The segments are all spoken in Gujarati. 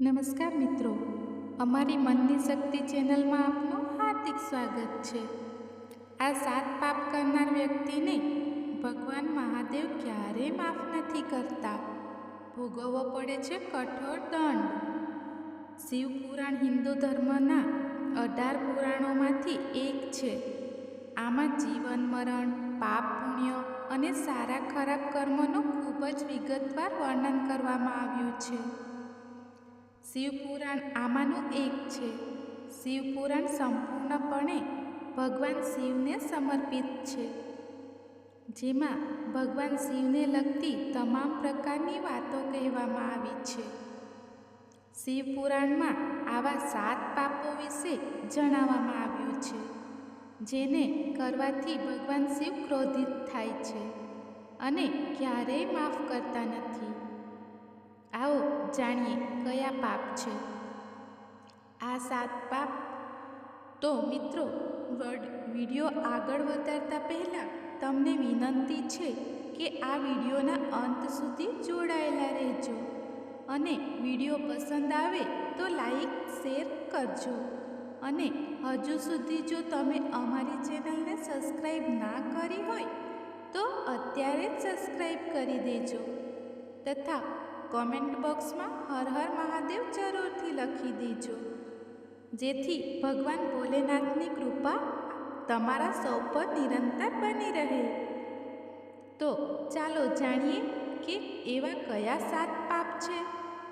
નમસ્કાર મિત્રો, અમારી મનની શક્તિ ચેનલમાં આપનું હાર્દિક સ્વાગત છે. આ સાત પાપ કરનાર વ્યક્તિને ભગવાન મહાદેવ ક્યારેય માફ નથી કરતા. ભોગવવો પડે છે કઠોર દંડ. શિવ પુરાણ હિન્દુ ધર્મના અઢાર પુરાણોમાંથી એક છે. આમાં જીવન મરણ, પાપ પુણ્ય અને સારા ખરાબ કર્મનું ખૂબ જ વિગતવાર વર્ણન કરવામાં આવ્યું છે. શિવપુરાણ આમાંનું એક છે. શિવપુરાણ સંપૂર્ણપણે ભગવાન શિવને સમર્પિત છે. જેમાં ભગવાન શિવને લગતી તમામ પ્રકારની વાતો કહેવામાં આવી છે. શિવપુરાણમાં આવા સાત પાપો વિશે જણાવવામાં આવ્યું છે, જેને કરવાથી ભગવાન શિવ ક્રોધિત થાય છે અને ક્યારેય માફ કરતા નથી. આવો જાણીએ કયા પાપ છે? આ સાત પાપ? તો મિત્રો વીડિયો આગળ વધારતા પહેલાં તમને વિનંતી છે કે આ વિડીયોના અંત સુધી જોડાયેલા રહેજો. અને વીડિયો પસંદ આવે તો લાઈક શેર કરજો. અને હજુ સુધી જો તમે અમારી ચેનલને સબસ્ક્રાઈબ ના કરી હોય, તો અત્યારે જ સબસ્ક્રાઈબ કરી દેજો. તથા કોમેન્ટ બોક્સમાં હર હર મહાદેવ જરૂરથી લખી દેજો. જેથી ભગવાન ભોલેનાથની કૃપા તમારા સૌ પર નિરંતર બની રહે. તો ચાલો જાણીએ કે એવા કયા સાત પાપ છે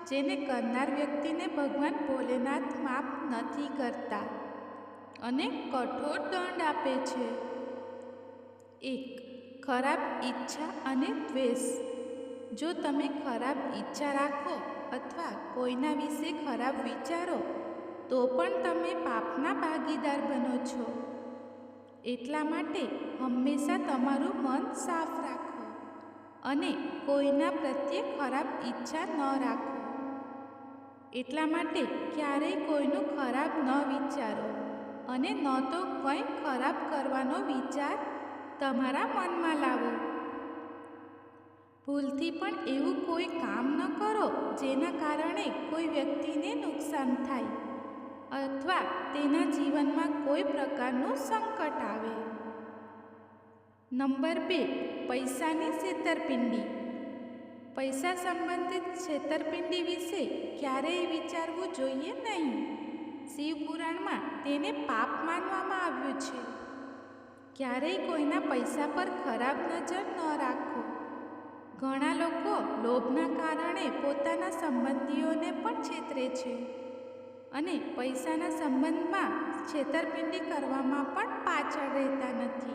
જેને કરનાર વ્યક્તિને ભગવાન ભોલેનાથ માફ નથી કરતા અને કઠોર દંડ આપે છે. એક, ખરાબ ઈચ્છા અને દ્વેષ. જો તમે ખરાબ ઈચ્છા રાખો અથવા કોઈના વિશે ખરાબ વિચારો, તો પણ તમે પાપના ભાગીદાર બનો છો. એટલા માટે હંમેશા તમારું મન સાફ રાખો અને કોઈના પ્રત્યે ખરાબ ઈચ્છા ન રાખો. એટલા માટે ક્યારેય કોઈનું ખરાબ ન વિચારો અને ન તો કંઈ ખરાબ કરવાનો વિચાર તમારા મનમાં લાવો. ભૂલથી પણ એવું કોઈ કામ ન કરો જેના કારણે કોઈ વ્યક્તિને નુકસાન થાય અથવા તેના જીવનમાં કોઈ પ્રકારનું સંકટ આવે. નંબર બે, પૈસાની છેતરપિંડી. પૈસા સંબંધિત છેતરપિંડી વિશે ક્યારેય વિચારવું જોઈએ નહીં. શિવપુરાણમાં તેને પાપ માનવામાં આવ્યું છે. ક્યારેય કોઈના પૈસા પર ખરાબ નજર ન રાખો. ઘણા લોકો લોભના કારણે પોતાના સંબંધીઓને પણ છેતરે છે અને પૈસાના સંબંધમાં છેતરપિંડી કરવામાં પણ પાછળ રહેતા નથી.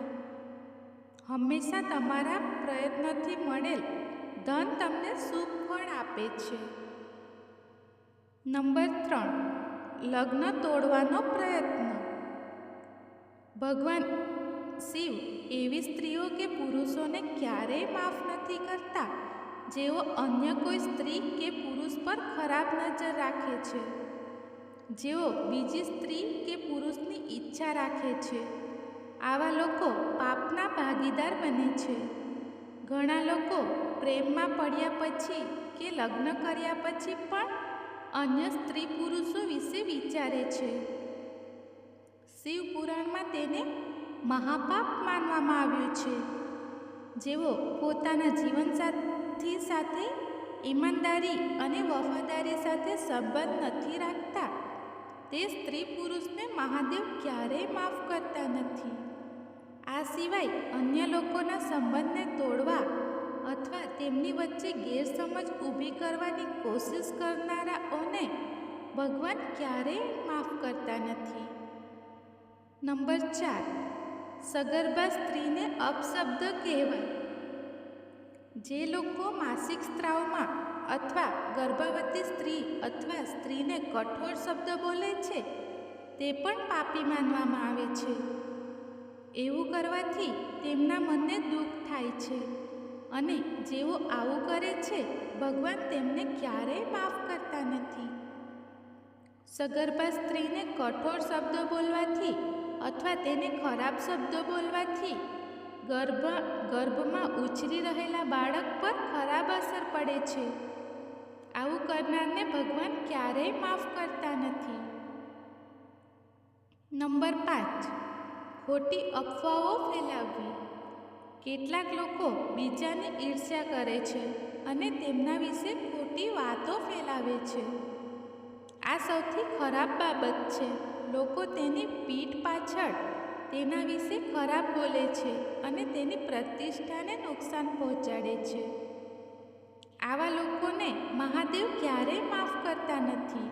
હંમેશા તમારા પ્રયત્નોથી મળેલ ધન તમને શુભ ફળ આપે છે. નંબર ત્રણ, લગ્ન તોડવાનો પ્રયત્ન. ભગવાન શિવ એવી સ્ત્રીઓ કે પુરુષોને ક્યારેય માફ નથી કરતા. જેઓ અન્ય કોઈ સ્ત્રી કે પુરુષ પર ખરાબ નજર રાખે છે. જેઓ બીજી સ્ત્રી કે પુરુષની ઈચ્છા રાખે છે. આવા લોકો પાપના ભાગીદાર બને છે. ઘણા લોકો પ્રેમમાં પડ્યા પછી કે લગ્ન કર્યા પછી પણ અન્ય સ્ત્રી પુરુષો વિશે વિચારે છે. શિવ પુરાણમાં તેને મહાપાપ માનવામાં આવ્યું છે. જેઓ પોતાના જીવનસાથી સાથે, ઈમાનદારી અને વફાદારી સાથે સંબંધ નથી રાખતા, તે સ્ત્રી પુરુષને મહાદેવ ક્યારેય માફ કરતા નથી. આ સિવાય અન્ય લોકોના સંબંધને તોડવા અથવા તેમની વચ્ચે ગેરસમજ ઊભી કરવાની કોશિશ કરનારાઓને ભગવાન ક્યારેય માફ કરતા નથી. નંબર ચાર. સગર્ભા સ્ત્રીને અપશબ્દ કહેવાય. જે લોકો માસિક સ્ત્રાવમાં અથવા ગર્ભવતી સ્ત્રી અથવા સ્ત્રીને કઠોર શબ્દ બોલે છે, તે પણ પાપી માનવામાં આવે છે. એવું કરવાથી તેમના મનને દુઃખ થાય છે અને જેઓ આવું કરે છે, ભગવાન તેમને ક્યારેય માફ કરતા નથી. સગર્ભા સ્ત્રીને કઠોર શબ્દ બોલવાથી અથવા તેને ખરાબ શબ્દો બોલવાથી ગર્ભ, ગર્ભમાં ઉછરી રહેલા બાળક પર ખરાબ અસર પડે છે. આવું કરનારને ભગવાન ક્યારેય માફ કરતા નથી. નંબર પાંચ. ખોટી અફવાઓ ફેલાવવી. કેટલાક લોકો બીજાની ઈર્ષ્યા કરે છે અને તેમના વિશે ખોટી વાતો ફેલાવે છે. આ સૌથી ખરાબ બાબત છે. લોકો તેની પીઠ પાછળ તેના વિશે ખરાબ બોલે છે અને તેની પ્રતિષ્ઠાને નુકસાન પહોંચાડે છે. આવા લોકોને મહાદેવ ક્યારેય માફ કરતા નથી.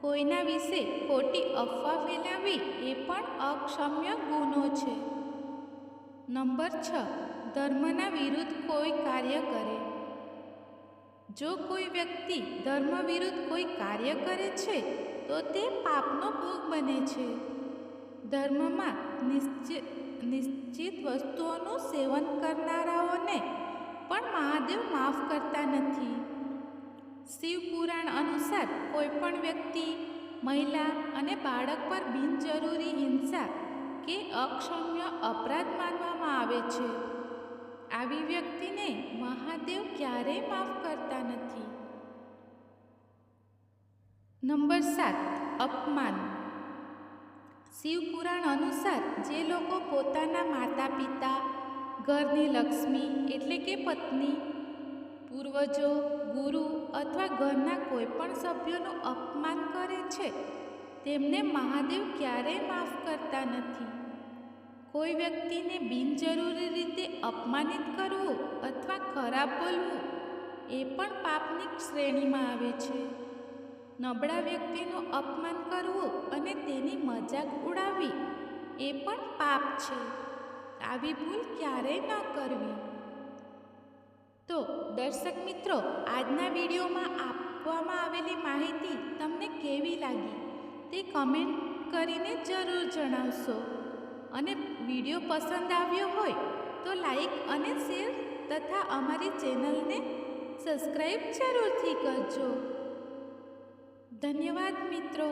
કોઈના વિશે ખોટી અફવા ફેલાવવી એ પણ અક્ષમ્ય ગુનો છે. નંબર છ, ધર્મના વિરુદ્ધ કોઈ કાર્ય કરે. જો કોઈ વ્યક્તિ ધર્મ વિરુદ્ધ કોઈ કાર્ય કરે છે તો તે પાપનો ભોગ બને છે. ધર્મમાં નિશ્ચિત નિશ્ચિત વસ્તુઓનું સેવન કરનારાઓને પણ મહાદેવ માફ કરતા નથી. શિવ પુરાણ અનુસાર કોઈપણ વ્યક્તિ, મહિલા અને બાળક પર બિનજરૂરી હિંસા કે અક્ષમ્ય અપરાધ માનવામાં આવે છે. આવી વ્યક્તિને મહાદેવ ક્યારેય માફ કરતા નથી. નંબર સાત, અપમાન. શિવ પુરાણ અનુસાર જે લોકો પોતાના માતા પિતા ઘરની લક્ષ્મી એટલે કે પત્ની, પૂર્વજો, ગુરુ અથવા ઘરના કોઈપણ સભ્યોનું અપમાન કરે છે, તેમને મહાદેવ ક્યારેય માફ કરતા નથી. કોઈ વ્યક્તિને બિનજરૂરી રીતે અપમાનિત કરવું અથવા ખરાબ બોલવું એ પણ પાપની શ્રેણીમાં આવે છે. નબળા વ્યક્તિનું અપમાન કરવું અને તેની મજાક ઉડાવવી, એ પણ પાપ છે. આવી ભૂલ ક્યારેય ન કરવી. તો દર્શક મિત્રો, આજના વિડીયોમાં આપવામાં આવેલી માહિતી તમને કેવી લાગી તે કમેન્ટ કરીને જરૂર જણાવશો. અને વીડિયો પસંદ આવ્યો હોય તો લાઈક અને શેર તથા અમારી ચેનલને સબસ્ક્રાઈબ જરૂરથી કરજો. ધન્યવાદ મિત્રો